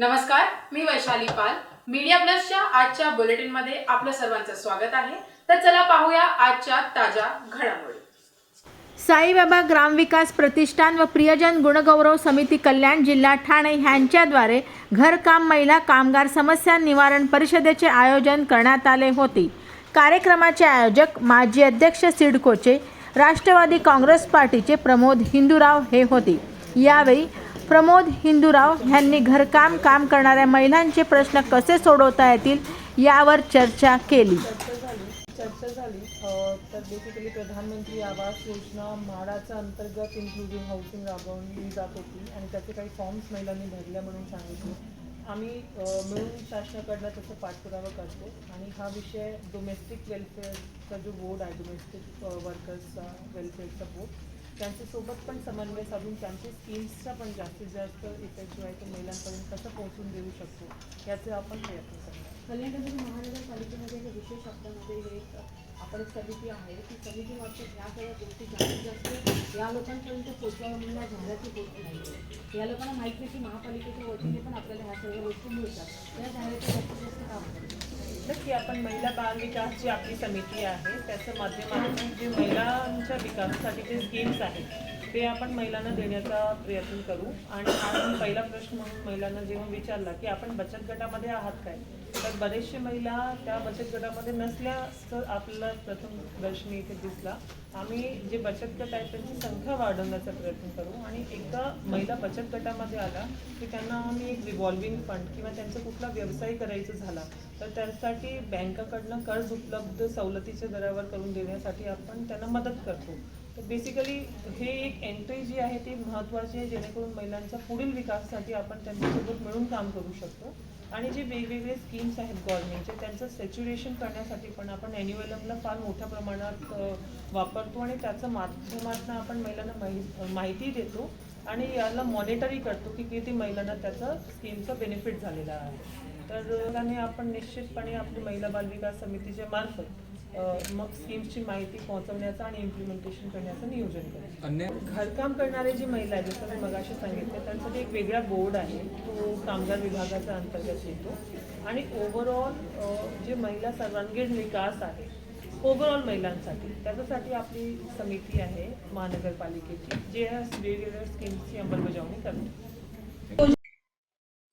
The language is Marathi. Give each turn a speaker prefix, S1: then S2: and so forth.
S1: नमस्कार मी वैशाली पाल. मीडिया प्लसच्या आजच्या बुलेटिनमध्ये आपलं सर्वांचं स्वागत आहे. तर चला पाहूया आजच्या ताज्या घडामोडी.
S2: साईबाबा ग्रामविकास प्रतिष्ठान व प्रियजन गुणगौरव समिती कल्याण जिल्हा ठाणे ह्यांच्याद्वारे घरकाम महिला कामगार समस्या निवारण परिषदेचे आयोजन करण्यात आले होते. कार्यक्रमाचे आयोजक माजी अध्यक्ष सिडकोचे राष्ट्रवादी काँग्रेस पार्टीचे प्रमोद हिंदूराव हे होते. यावेळी प्रमोद हिंदूराव यांनी घरकाम काम करणाऱ्या महिलांचे प्रश्न कसे सोडवता येतील यावर चर्चा केली.
S3: चर्चा झाली. तर बेसिकली प्रधानमंत्री आवास योजना म्हाडाच्या अंतर्गत इन्क्लुझिव्ह हाऊसिंग राबवली जात होती आणि त्याचे काही फॉर्म्स महिलांनी भरल्या म्हणून सांगितले. आम्ही मिळून शासनाकडनं त्याचा पाठपुरावा करतो आणि हा विषय डोमेस्टिक वेलफेअरचा जो बोर्ड आहे डोमेस्टिक वर्कर्सचा वेलफेअरचा बोर्ड त्यांच्यासोबत पण समन्वय साधून त्यांचे स्किल्सचा पण जास्तीत जास्त इफेक्ट जो आहे तो महिलांपर्यंत कसं पोहोचून देऊ शकतो याचे आपण प्रयत्न करणार.
S4: कल्याणनगर महानगरपालिकेमध्ये हे विशेष शब्दामध्ये हे आपण एक समिती आहे. ती समितीमार्फत ह्या सगळ्या गोष्टी जास्तीत जास्त या लोकांपर्यंत पोचवाव्या म्हणून या जाहिराती होत नाही या लोकांना माहिती आहे की महापालिकेच्या वतीने पण आपल्याला ह्या सगळ्या गोष्टी मिळतात. या जाहिराती जास्तीत जास्त काम करतात.
S3: की आपण महिला बाल विकास जी आपली समिती आहे त्याच्या माध्यमातून जे महिलांच्या विकासासाठी जे स्कीम्स आहेत ते आपण महिलांना देण्याचा प्रयत्न करू. आणि आज पहिला प्रश्न म्हणून महिलांना जेव्हा विचारला की आपण बचत गटामध्ये आहात काय तर बरेचसे महिला त्या बचत गटामध्ये नसल्याचं आपल्याला प्रथम दर्शनी इथे दिसला. आम्ही जे बचत गट आहेत त्यांची संख्या वाढवण्याचा प्रयत्न करू. आणि एकदा महिला बचत गटामध्ये आला की त्यांना आम्ही एक रिव्हॉल्विंग फंड किंवा त्यांचा कुठला व्यवसाय करायचा झाला तर त्यासाठी बँकाकडनं कर्ज उपलब्ध सवलतीच्या दरावर करून देण्यासाठी आपण त्यांना मदत करतो. तर बेसिकली हे एक एंट्री जी आहे ती महत्त्वाची आहे जेणेकरून महिलांचा पुढील विकासासाठी आपण त्यांच्यासोबत मिळून काम करू शकतो. आणि जे वेगवेगळे स्कीम्स आहेत गव्हर्नमेंटचे त्यांचं सॅच्युरेशन करण्यासाठी पण आपण ॲन्युअलमला फार मोठ्या प्रमाणात वापरतो आणि त्याचं माध्यमातून आपण महिलांना माहि माहिती देतो आणि याला मॉनिटरी करतो की किती महिलांना त्याचा स्कीमचा बेनिफिट झालेला आहे. तर आपण निश्चितपणे आपली महिला बाल विकास समितीच्या मार्फत मग स्कीम्सची माहिती पोहोचवण्याचं आणि इम्प्लिमेंटेशन करण्याचं नियोजन करू
S5: अन्य?
S3: घरकाम करणारे जी महिला आहेत जसं मी मगाशी सांगितलं त्यांसाठी एक वेगळा बोर्ड आहे तो कामगार विभागाच्या अंतर्गत येतो. आणि ओव्हरऑल जे महिला सर्वांगीण विकास आहे ओव्हरऑल महिलांसाठी त्याच्यासाठी आपली समिती आहे महानगरपालिकेची जे वेगवेगळ्या स्कीम्सची अंमलबजावणी करते.